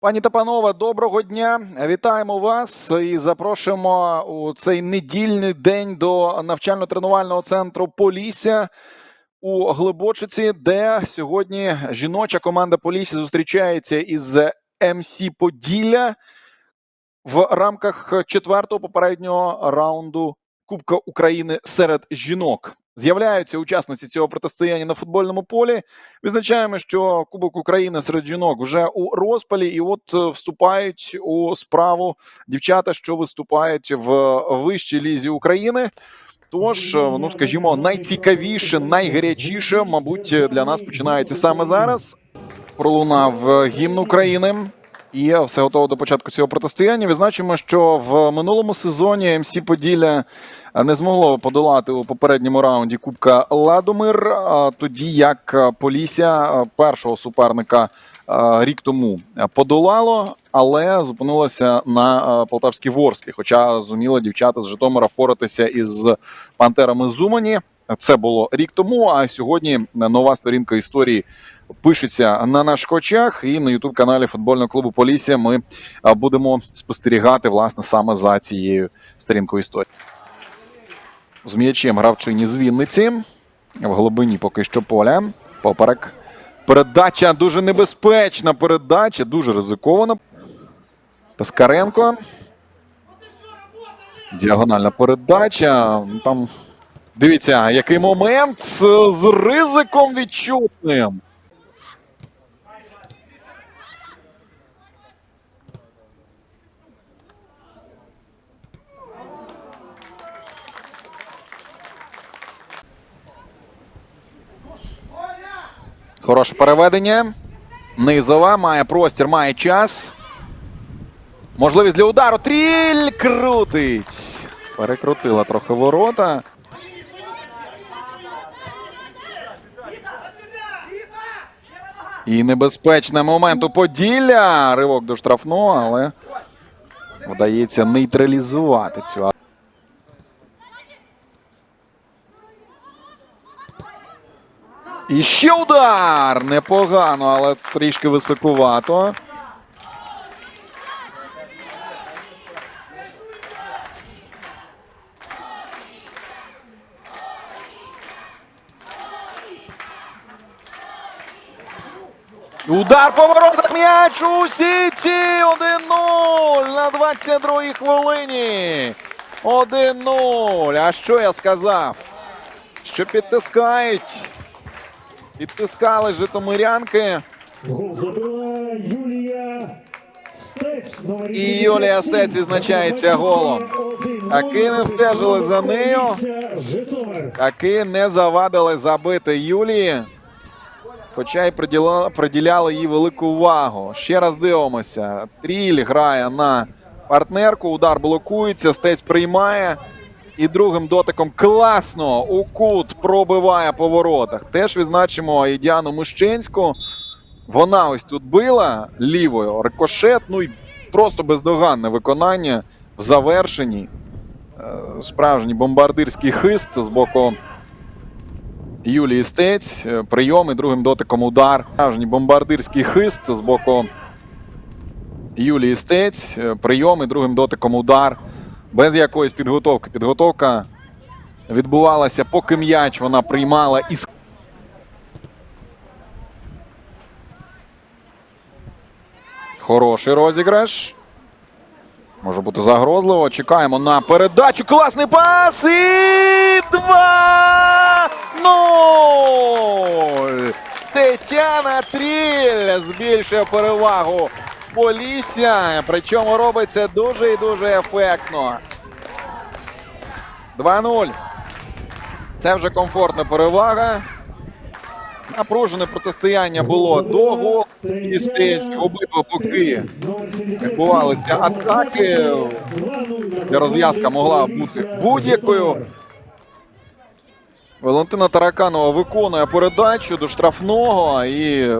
Пані та панове, доброго дня! Вітаємо вас і запрошуємо у цей недільний день до навчально-тренувального центру Полісся у Глибочиці, де сьогодні жіноча команда Полісся зустрічається із МС Поділля в рамках четвертого попереднього раунду Кубка України серед жінок. З'являються учасниці цього протистояння на футбольному полі. Відзначаємо, що Кубок України серед жінок вже у розпалі, і от е, вступають у справу дівчата, що виступають в вищій лізі України. Тож, е, ну скажімо, найцікавіше, найгарячіше, мабуть, для нас починається саме зараз. Пролунав гімн України. І все готово до початку цього протистояння. Відзначимо, що в минулому сезоні МС Поділля не змогло подолати у попередньому раунді Кубка Ладомир, тоді як Полісся першого суперника рік тому подолало, але зупинилося на Полтавській Ворслі. Хоча зуміли дівчата з Житомира впоратися із пантерами Зумані. Це було рік тому. А сьогодні нова сторінка історії пишеться на наших очах. І на ютуб каналі футбольного клубу Полісся ми будемо спостерігати власне саме за цією сторінкою історії. З м'ячем грав чині з Вінниці. В глибині поки що поля. Поперек. Передача дуже небезпечна. Передача дуже ризикована. Пискаренко. Діагональна передача. Там дивіться, який момент з ризиком відчутним. Хороше переведення. Низова має простір, має час. Можливість для удару. Тріль крутить. Перекрутила трохи ворота. І небезпечний момент у Поділля. Ривок до штрафного, але вдається нейтралізувати цю І ще удар! Непогано, але трішки високувато. Удар по воротах м'яч у сіті 1-0 на 22-й хвилині. 1-0. А що я сказав? Що підтискають? Підтискали житомирянки. І Юлія Стець відзначається голом. Таки не стежили за нею. Таки не завадили забити Юлії. Хоча й приділяли їй велику увагу. Ще раз дивимося. Тріль грає на партнерку. Удар блокується. Стець приймає. І другим дотиком класно у кут пробиває по воротах. Теж відзначимо і Діану Мущенську. Вона ось тут била лівою рикошет. Ну і просто бездоганне виконання в завершенні. Е, Справжній бомбардирський хист з боку Юлії Стець. Е, Прийом і другим дотиком удар. Справжній бомбардирський хист з боку Юлії Стець. Е, Прийом і другим дотиком удар. Без якоїсь підготовки. Підготовка відбувалася, поки м'яч вона приймала і Хороший розіграш. Може бути загрозливо. Чекаємо на передачу. Класний пас. І 2-0. Тетяна Тріль збільшує перевагу Полісся. Причому робить це дуже і дуже ефектно. 2-0. Це вже комфортна перевага. Напружене протистояння було до голу. І обидва боки відбувалися атаки. Розв'язка могла бути будь-якою. Валентина Тараканова виконує передачу до штрафного і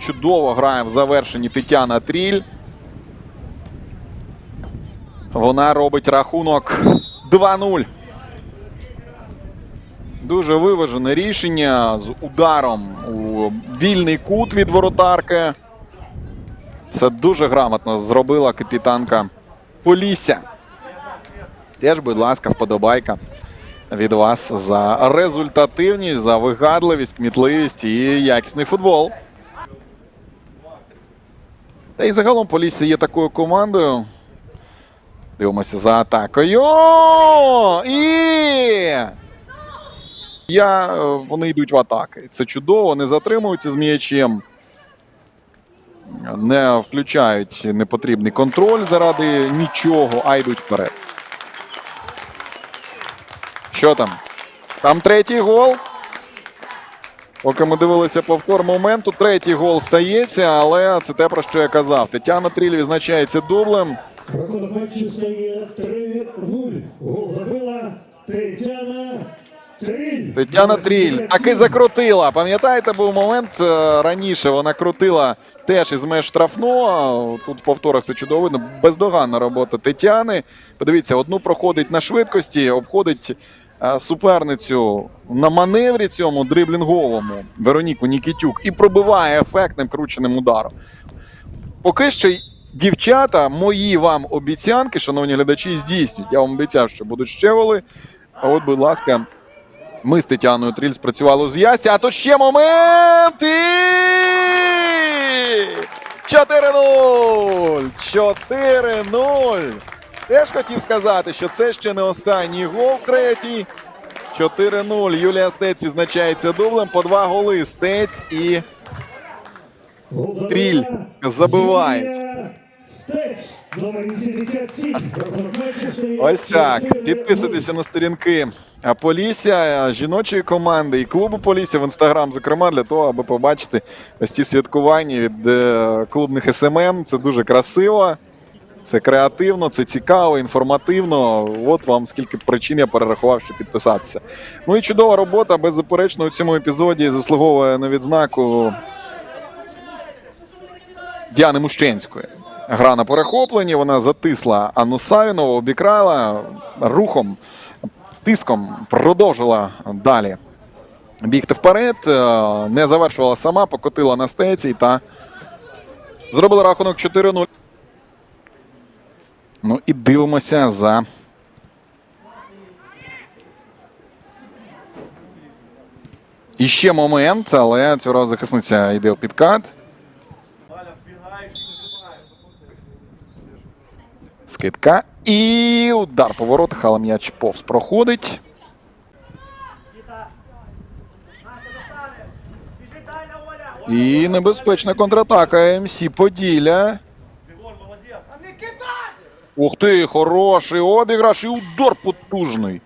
чудово грає в завершенні Тетяна Тріль. Вона робить рахунок 2-0. Дуже виважене рішення з ударом у вільний кут від воротарки. Все дуже грамотно зробила капітанка Полісся. Теж, будь ласка, вподобайка від вас за результативність, за вигадливість, кмітливість і якісний футбол. Та й загалом Полісся є такою командою. Дивимося за атакою. І. Я, е, вони йдуть в атаки. Це чудово, не затримуються з м'ячем. Не включають непотрібний контроль заради нічого, а йдуть вперед. Що там? Там третій гол. Поки ми дивилися повтор моменту, третій гол стається, але це те, про що я казав. Тетяна Тріль відзначається дублем. Рахунок матчу стає 3-0. Гол забила Тетяна Тріль. Тетяна Тріль таки закрутила. Пам'ятаєте, був момент е, раніше. Вона крутила теж із меж штрафного. Тут в повторах все чудово видно. Бездоганна робота Тетяни. Подивіться, одну проходить на швидкості, обходить суперницю на маневрі цьому дриблінговому Вероніку Нікітюк і пробиває ефектним крученим ударом. Поки що дівчата, мої вам обіцянки, шановні глядачі, здійснюють. Я вам обіцяв, що будуть ще голи. А от, будь ласка, ми з Тетяною Тріль спрацювали з Ясті, а тут ще момент! І... 4-0! 4-0! Теж хотів сказати, що це ще не останній гол третій. 4-0. Юлія Стець відзначається дублем. По два голи. Стець і Тріль забивають. Юлія Стець, номер 87. Рахунок матчу стає Ось так. 4-0. Підписуйтеся на сторінки Полісся, жіночої команди і клубу Полісся в інстаграм, зокрема, для того, аби побачити ось ці святкування від е, клубних СММ. Це дуже красиво, це креативно, це цікаво, інформативно. От вам скільки причин я перерахував, щоб підписатися. Ну і чудова робота, беззаперечно, у цьому епізоді заслуговує на відзнаку Діани Мущенської. Гра на перехопленні, вона затисла Анну Савінову, обікрала рухом, тиском продовжила далі бігти вперед. е, Не завершувала сама, покотила на стеці та зробила рахунок 4-0. Ну і дивимося за. І ще момент, але цього разу захисниця йде у підкат. Скидка. І удар по воротах, але м'яч повз проходить. І небезпечна контратака МС Поділля. Ух ти, хороший обіграш і удар потужний.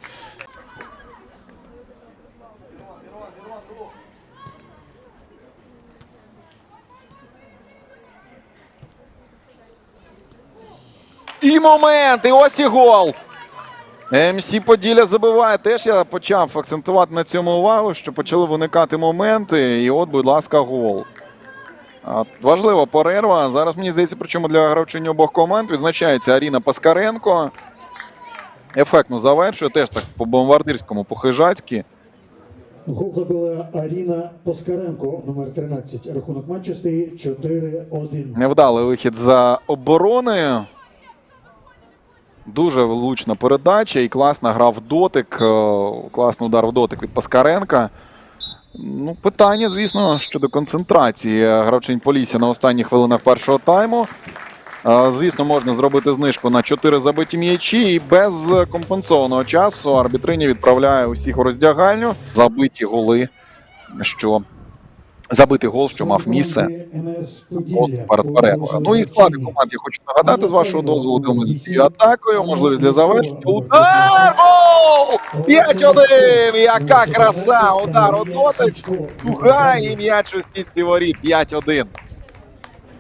І момент, і ось і гол. МС Поділля забиває. Теж я почав акцентувати на цьому увагу, що почали виникати моменти. І от, будь ласка, гол. Важлива перерва. Зараз мені здається, причому для гравчині обох команд відзначається Аріна Паскаренко. Ефектно завершує. Теж так по бомбардирському, по хижацьки. Гол забила Аріна Поскаренко, номер 13. Рахунок матчу стає 4-1. Невдалий вихід за обороною. Дуже влучна передача і класна гра в дотик. е, Класний удар в дотик від Паскаренка. Ну, питання, звісно, щодо концентрації гравчинь Полісся на останніх хвилинах першого тайму. Звісно, можна зробити знижку на 4 забиті м'ячі і без компенсованого часу арбітриня відправляє усіх у роздягальню. Забиті голи, що забитий гол, що мав місце перед перервою. Ну і склади команд я хочу нагадати з вашого дозволу. Дивимося цією атакою. Можливість для завершення. Удар! Гол! 5-1! Яка краса! Удар у дотич, Туга і м'яч у стійці воріт. 5-1.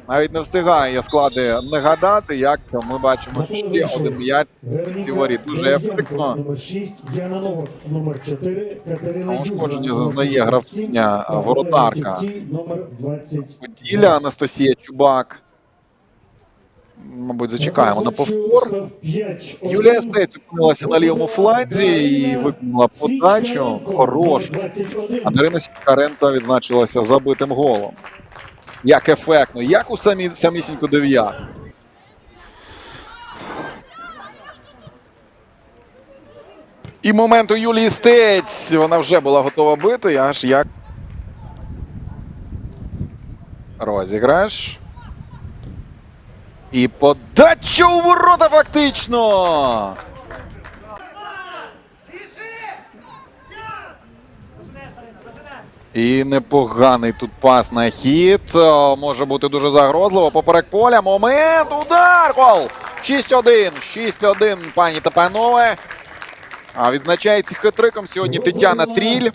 Навіть не встигаю я склади нагадати, як ми бачимо ще один м'яч. ці воріт. Дуже ефектно. Номер 6, Яна Новак, номер 4, Катерина А ушкодження зазнає гравчиня, воротарка. Валерій Тівтій, Номер 20. Поділля Анастасія Чубак. Мабуть, зачекаємо на повтор. Юлія Стець опинилася на лівому фланзі і виконала подачу. Хорошу. А Дарина Сікаренко відзначилася забитим голом. Як ефектно, як у самі, самісіньку дев'ятку. І момент у Юлії Стець. Вона вже була готова бити, аж як. Розіграш. І подача у ворота фактично. І непоганий тут пас на хід. Може бути дуже загрозливо. Поперек поля. Момент. Удар. Гол. 6-1. 6-1, пані та панове. А відзначається хитриком сьогодні Тетяна Тріль.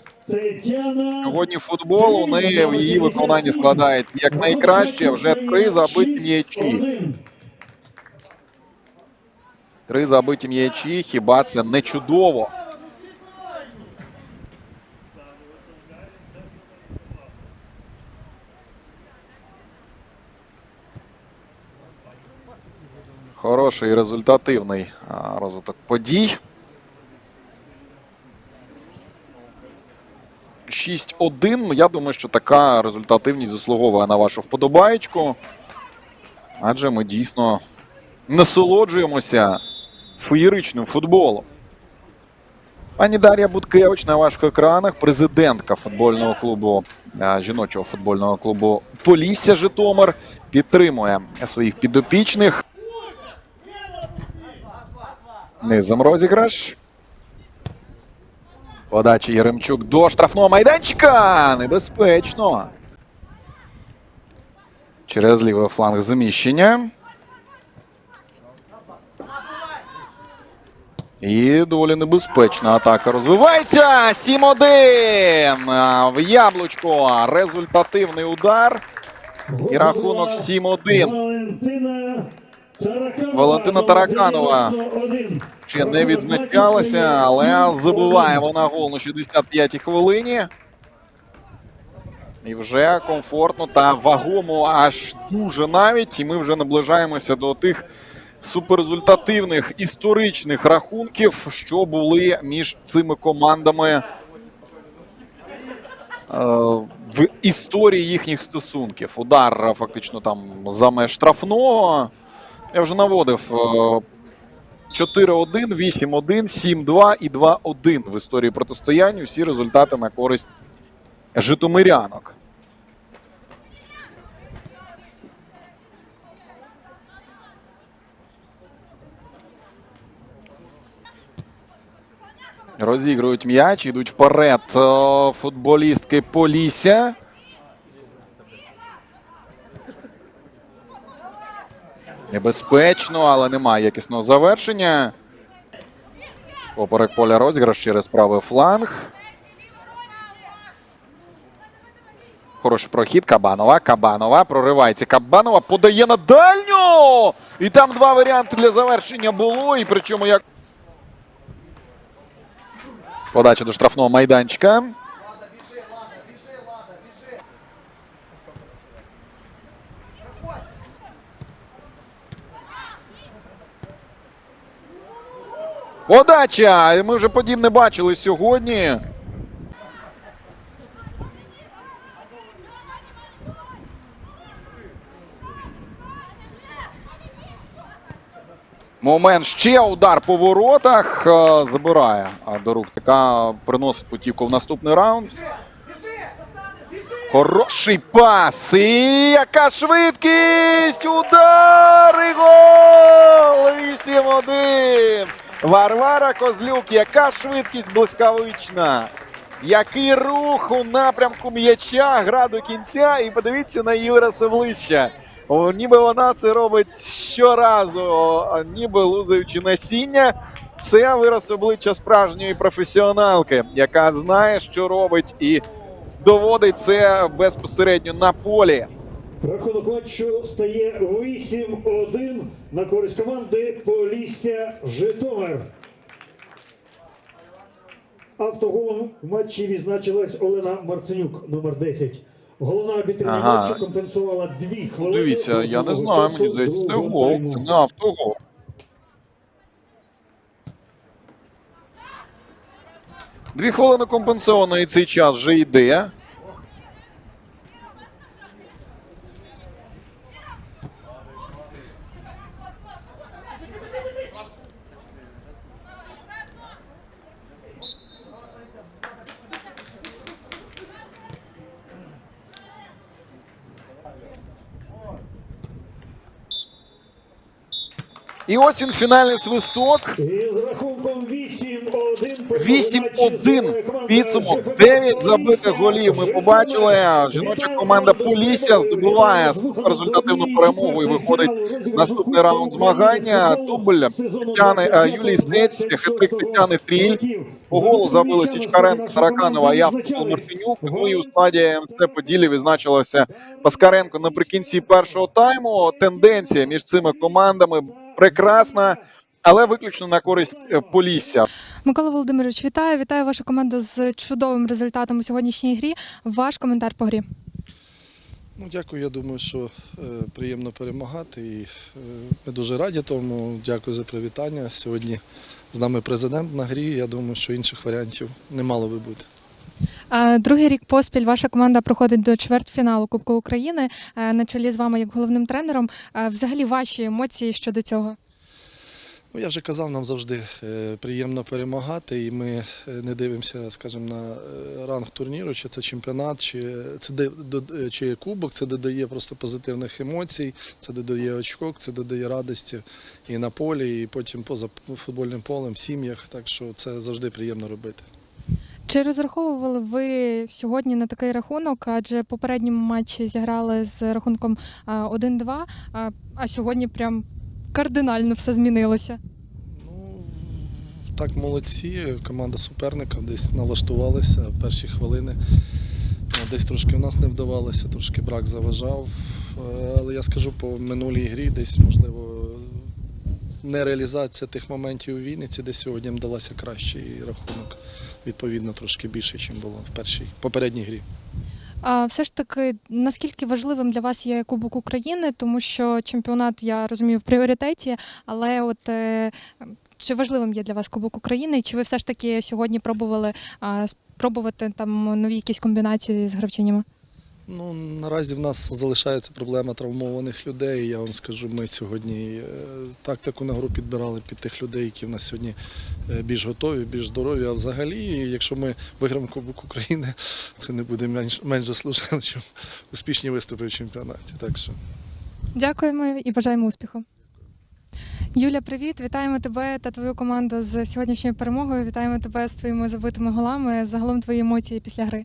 Сьогодні футбол у неї в її виконанні складають як найкраще. Вже три забиті м'ячі. Три забиті м'ячі. Хіба це не чудово? Хороший і результативний розвиток подій. 6-1. Я думаю, що така результативність заслуговує на вашу вподобаєчку. Адже ми дійсно насолоджуємося феєричним футболом. Пані Дар'я Буткевич на ваших екранах, президентка футбольного клубу жіночого футбольного клубу Полісся Житомир, підтримує своїх підопічних. Низом розіграш. Подача Єремчук до штрафного майданчика. Небезпечно. Через лівий фланг заміщення. І доволі небезпечна атака розвивається. 7-1. В яблучко. Результативний удар. І рахунок 7-1. Валентина Тараканова. Валентина Тараканова. 91. Ще не відзначалася, але забиває вона гол на 65-й хвилині. І вже комфортно та вагомо аж дуже навіть. І ми вже наближаємося до тих суперрезультативних історичних рахунків, що були між цими командами е, в історії їхніх стосунків. Удар фактично там за меж штрафного. Я вже наводив. е, 4-1, 8-1, 7-2 і 2-1 в історії протистояння. Всі результати на користь житомирянок. Розігрують м'яч, йдуть вперед е, футболістки Полісся. Небезпечно, але немає якісного завершення. Поперек поля розіграш через правий фланг. Хороший прохід. Кабанова. Кабанова. Проривається. Кабанова подає на дальню. І там два варіанти для завершення було. І причому як. Подача до штрафного майданчика. Подача! Ми вже подібне бачили сьогодні. Момент ще удар по воротах. Е, Забирає до рук. Така приносить путівку в наступний раунд. Хороший пас. І яка швидкість! Удар! І гол! 8-1. Варвара Козлюк. Яка швидкість блискавична. Який рух у напрямку м'яча, гра до кінця. І подивіться на її вираз обличчя. Ніби вона це робить щоразу, ніби лузаючи насіння. Це вираз обличчя справжньої професіоналки, яка знає, що робить, і доводить це безпосередньо на полі. Рахунок матчу стає 8-1 на користь команди Полісся Житомир. Автоголом в матчі відзначилась Олена Марценюк, номер 10. Головна арбітрина Ага. матчу компенсувала дві хвилини. Дивіться, я не знаю, мені здається, це гол. Це не автогол. Дві хвилини компенсовано і цей час вже йде. І ось він фінальний свисток. І з рахунком 8-1 8-1 підсумок. 9 забитих голів. Ми побачили. Жіноча команда Полісся здобуває результативну перемогу і виходить в наступний раунд змагання. Дубль Тетяни е, Юлії Стець, хитрик Тетяни Тріль. По голу забили Січкаренко, Тараканова, Явко, Мартинюк. Ну і у складі МСЦ Поділі відзначилося Паскаренко наприкінці першого тайму. Тенденція між цими командами прекрасна, але виключно на користь е, Полісся. Микола Володимирович, вітаю! Вітаю вашу команду з чудовим результатом у сьогоднішній грі. Ваш коментар по грі. Ну, дякую. Я думаю, що е, приємно перемагати. І е, ми дуже раді тому. Дякую за привітання. Сьогодні з нами президент на грі. Я думаю, що інших варіантів не мало би бути. Другий рік поспіль ваша команда проходить до чвертьфіналу Кубку України е, на чолі з вами як головним тренером. Е, Взагалі ваші емоції щодо цього. Ну, я вже казав, нам завжди е, приємно перемагати, і ми не дивимося, скажімо, на ранг турніру, чи це чемпіонат, чи це чи кубок. Це додає просто позитивних емоцій, це додає очок, це додає радості і на полі, і потім поза футбольним полем, в сім'ях. Так що це завжди приємно робити. Чи розраховували ви сьогодні на такий рахунок? Адже в попередньому матчі зіграли з рахунком е, 1-2, а- сьогодні прям кардинально все змінилося. Ну, так, молодці. Команда суперника десь налаштувалися перші хвилини. Десь трошки в нас не вдавалося, трошки брак заважав. Е, Але я скажу по минулій грі, десь, можливо, нереалізація тих моментів у Вінниці, де сьогодні їм далася краще і рахунок, відповідно, трошки більше, ніж було в першій попередній грі. А все ж таки, наскільки важливим для вас є Кубок України, тому що чемпіонат, я розумію, в пріоритеті, але от е, чи важливим є для вас Кубок України, чи ви все ж таки сьогодні пробували спробувати там нові якісь комбінації з гравчинями? Ну, наразі в нас залишається проблема травмованих людей. Я вам скажу, ми сьогодні е, тактику на гру підбирали під тих людей, які в нас сьогодні е, більш готові, більш здорові. А взагалі, якщо ми виграємо Кубок України, це не буде менш, менш заслужено, ніж успішні виступи в чемпіонаті. Так що Дякуємо і бажаємо успіху. Юля, привіт! Вітаємо тебе та твою команду з сьогоднішньою перемогою. Вітаємо тебе з твоїми забитими голами. Загалом твої емоції після гри.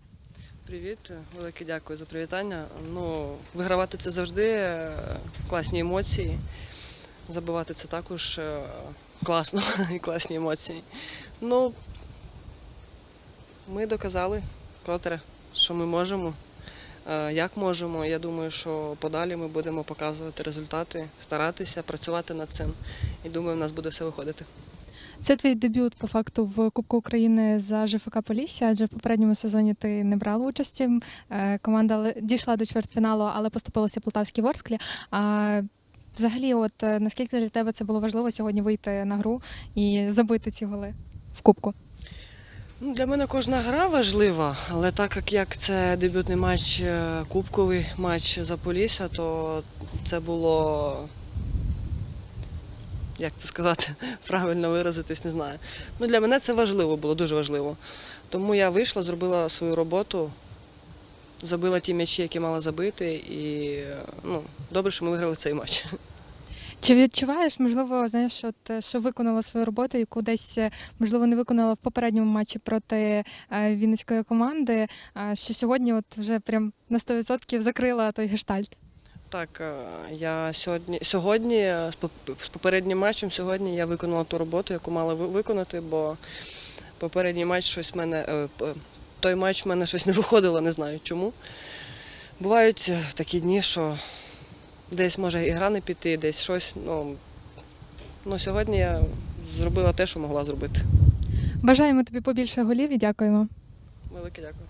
Привіт, велике дякую за привітання. Ну, вигравати це завжди е, класні емоції. Забивати це також е, класно і класні емоції. Ну, ми доказали котре, що ми можемо. Е, Як можемо, я думаю, що подалі ми будемо показувати результати, старатися, працювати над цим. І думаю, в нас буде все виходити. Це твій дебют по факту в Кубку України за ЖФК Полісся, адже в попередньому сезоні ти не брала участі. Е, Команда дійшла до чвертьфіналу, але поступилася Полтавській Ворсклі. А взагалі, от е, наскільки для тебе це було важливо сьогодні вийти на гру і забити ці голи в Кубку? Ну, Для мене кожна гра важлива, але так як, це дебютний матч, е, кубковий матч за Полісся, то це було. Як це сказати, правильно виразитись, не знаю. Ну, для мене це важливо було, дуже важливо. Тому я вийшла, зробила свою роботу, забила ті м'ячі, які мала забити, і ну, добре, що ми виграли цей матч. Чи відчуваєш, можливо, знаєш, от е, що виконала свою роботу, яку десь е, можливо не виконала в попередньому матчі проти е, вінницької команди, що сьогодні от вже прям на 100% закрила той гештальт? Так, е, я сьогодні, сьогодні е, з попереднім матчем, сьогодні я виконала ту роботу, яку мала ви- виконати, бо попередній матч щось в мене. е, Той матч в мене щось не виходило, не знаю чому. Бувають такі дні, що десь може і гра не піти, десь щось. Ну, ну сьогодні я зробила те, що могла зробити. Бажаємо тобі побільше голів і дякуємо. Велике дякую.